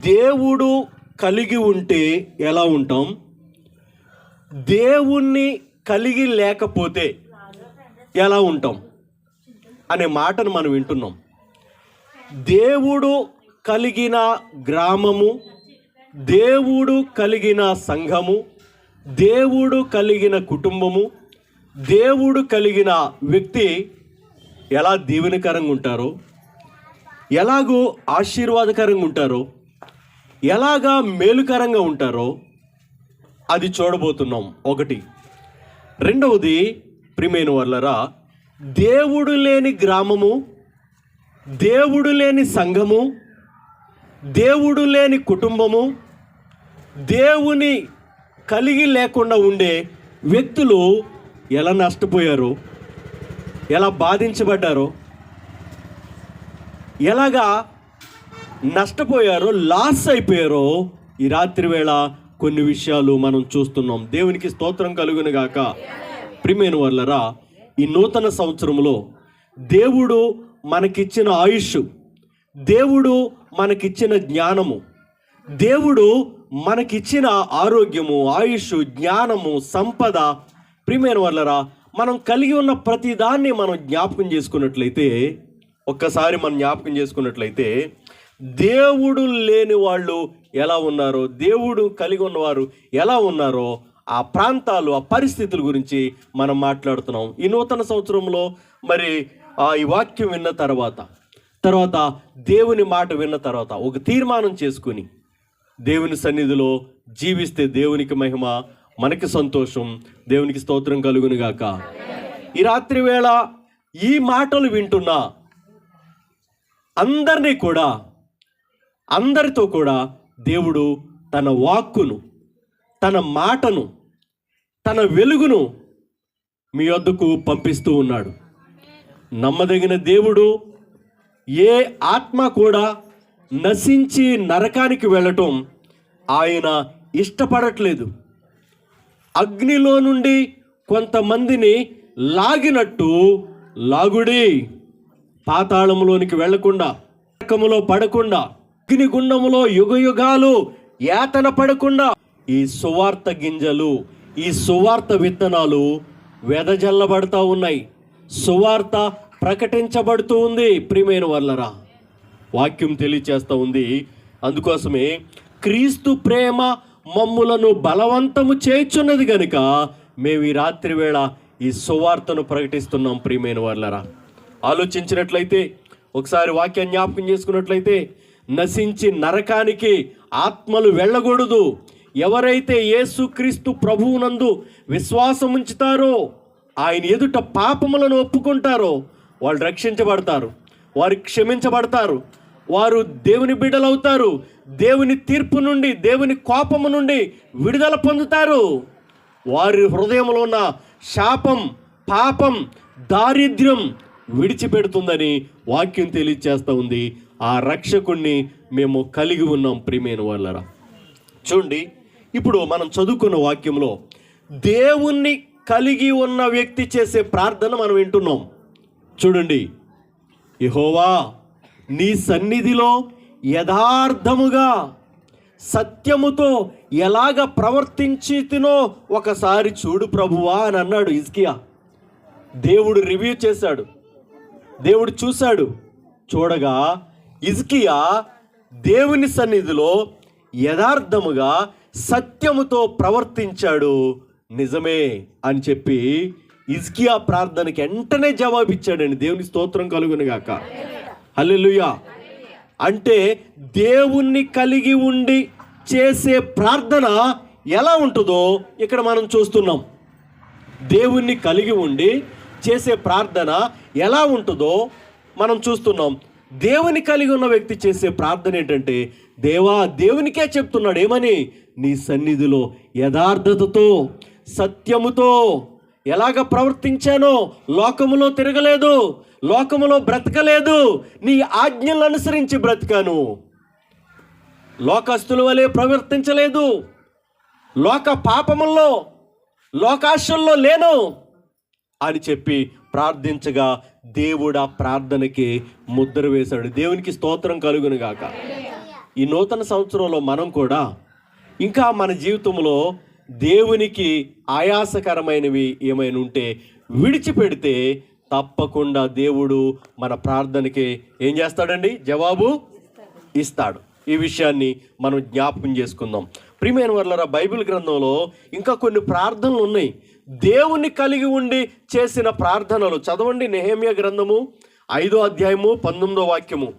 దేవుడు కలిగి ఉంటే ఎలా ఉంటాం? దేవుణ్ణి కలిగి లేకపోతే ఎలా ఉంటాం? అనే మాటను మనం వింటున్నాం. దేవుడు కలిగిన గ్రామము దేవుడు కలిగిన సంఘము దేవుడు కలిగిన కుటుంబము దేవుడు కలిగిన వ్యక్తి ఎలా దీవెనకరంగా ఉంటారో? ఎలాగో ఆశీర్వాదకరంగా ఉంటారో? ఎలాగా మేలుకరంగా ఉంటారో అది చూడబోతున్నాం. ఒకటి. రెండవది ప్రిమైన వల్లరా దేవుడు లేని గ్రామము దేవుడు లేని సంఘము దేవుడు లేని కుటుంబము దేవుని కలిగి లేకుండా ఉండే వ్యక్తులు ఎలా నష్టపోయారు? ఎలా బాధించబడ్డారో? ఎలాగా నష్టపోయారో లాస్ అయిపోయారో ఈ రాత్రి వేళ కొన్ని విషయాలు మనం చూస్తున్నాం. దేవునికి స్తోత్రం కలుగును గాక. ప్రిమైన వల్లరా ఈ నూతన సంవత్సరంలో దేవుడు మనకిచ్చిన ఆయుష్ దేవుడు మనకిచ్చిన జ్ఞానము దేవుడు మనకిచ్చిన ఆరోగ్యము ఆయుష్ జ్ఞానము సంపద. ప్రియమైన వల్లరా మనం కలిగి ఉన్న ప్రతిదాన్ని మనం జ్ఞాపకం చేసుకున్నట్లయితే ఒక్కసారి మనం జ్ఞాపకం చేసుకున్నట్లయితే దేవుడు లేని వాళ్ళు ఎలా ఉన్నారో దేవుడు కలిగి ఉన్నవారు ఎలా ఉన్నారో ఆ ప్రాంతాలు ఆ పరిస్థితుల గురించి మనం మాట్లాడుతున్నాం. ఈ నూతన సంవత్సరంలో మరి ఆ ఈ వాక్యం విన్న తర్వాత తర్వాత దేవుని మాట విన్న తర్వాత ఒక తీర్మానం చేసుకుని దేవుని సన్నిధిలో జీవిస్తే దేవునికి మహిమ మనకి సంతోషం దేవునికి స్తోత్రం కలుగునుగాక ఈ రాత్రి వేళ ఈ మాటలు వింటున్నా అందరినీ కూడా అందరితో కూడా దేవుడు తన వాక్కును తన మాటను తన వెలుగును మీ వద్దకు పంపిస్తూ ఉన్నాడు. నమ్మదగిన దేవుడు ఏ ఆత్మ కూడా నశించి నరకానికి వెళ్ళటం ఆయన ఇష్టపడట్లేదు. అగ్నిలో నుండి కొంతమందిని లాగినట్టు లాగుడి పాతాళంలోనికి వెళ్ళకుండా నరకములో పడకుండా అగ్నిగుండములో యుగ యుగాలు యాతన పడకుండా ఈ సువార్త గింజలు ఈ సువార్త విత్తనాలు వెదజల్లబడతా ఉన్నాయి. సువార్త ప్రకటించబడుతూ ఉంది ప్రియమైన వాళ్ళరా వాక్యం తెలియచేస్తూ ఉంది. అందుకోసమే క్రీస్తు ప్రేమ మమ్ములను బలవంతము చేయుచున్నది గనుక మేము ఈ రాత్రి వేళ ఈ సువార్తను ప్రకటిస్తున్నాం ప్రియమైన వాళ్ళరా ఆలోచించినట్లయితే ఒకసారి వాక్యం జ్ఞాపకం చేసుకున్నట్లయితే నశించి నరకానికి ఆత్మలు వెళ్ళకూడదు. ఎవరైతే యేసుక్రీస్తు ప్రభువునందు విశ్వాసం ఉంచుతారో ఆయన ఎదుట పాపములను ఒప్పుకుంటారో వాళ్ళు రక్షించబడతారు వారు క్షమించబడతారు వారు దేవుని బిడ్డలవుతారు దేవుని తీర్పు నుండి దేవుని కోపము నుండి విడుదల పొందుతారు. వారి హృదయంలో ఉన్న శాపం పాపం దారిద్ర్యం విడిచిపెడుతుందని వాక్యం తెలియచేస్తూ ఉంది. ఆ రక్షకుణ్ణి మేము కలిగి ఉన్నాం ప్రియమైన వాళ్ళరా. చూడండి ఇప్పుడు మనం చదువుకున్న వాక్యంలో దేవుణ్ణి కలిగి ఉన్న వ్యక్తి చేసే ప్రార్థన మనం వింటున్నాం. చూడండి యెహోవా నీ సన్నిధిలో యథార్థముగా సత్యముతో ఎలాగ ప్రవర్తించి తినో ఒకసారి చూడు ప్రభువా అని అన్నాడు ఇజ్కియా దేవుడు రివ్యూ చేశాడు. దేవుడు చూశాడు. చూడగా ఇజ్కియా దేవుని సన్నిధిలో యథార్థముగా సత్యముతో ప్రవర్తించాడు. నిజమే అని చెప్పి ఇజ్కియా ప్రార్థనకి వెంటనే జవాబిచ్చాడండి. దేవుని స్తోత్రం కలుగునుగాక హల్లెలుయా. అంటే దేవుణ్ణి కలిగి ఉండి చేసే ప్రార్థన ఎలా ఉంటుందో ఇక్కడ మనం చూస్తున్నాం. దేవుణ్ణి కలిగి ఉండి చేసే ప్రార్థన ఎలా ఉంటుందో మనం చూస్తున్నాం. దేవుని కలిగి ఉన్న వ్యక్తి చేసే ప్రార్థన ఏంటంటే దేవా దేవునికే చెప్తున్నాడు ఏమని? నీ సన్నిధిలో యథార్థతతో సత్యముతో ఎలాగ ప్రవర్తించానో లోకములో తిరగలేదు లోకములో బ్రతకలేదు నీ ఆజ్ఞలను అనుసరించి బ్రతికాను. లోకస్తుల వలె ప్రవర్తించలేదు లోక పాపముల్లో లోకాశల్లో లేను అని చెప్పి ప్రార్థించగా దేవుడు ఆ ప్రార్థనకి ముద్ర వేశాడు. దేవునికి స్తోత్రం కలుగును గాక ఈ నూతన సంవత్సరంలో మనం కూడా ఇంకా మన జీవితంలో దేవునికి ఆయాసకరమైనవి ఏమైనా ఉంటే విడిచిపెడితే తప్పకుండా దేవుడు మన ప్రార్థనకి ఏం చేస్తాడండి? జవాబు ఇస్తాడు. ఈ విషయాన్ని మనం జ్ఞాపకం చేసుకుందాం. ప్రియమైన వాళ్ళరా బైబిల్ గ్రంథంలో ఇంకా కొన్ని ప్రార్థనలు ఉన్నాయి. దేవుణ్ణి కలిగి ఉండి చేసిన ప్రార్థనలు. చదవండి నెహేమియా గ్రంథము ఐదో అధ్యాయము పంతొమ్మిదో వాక్యము.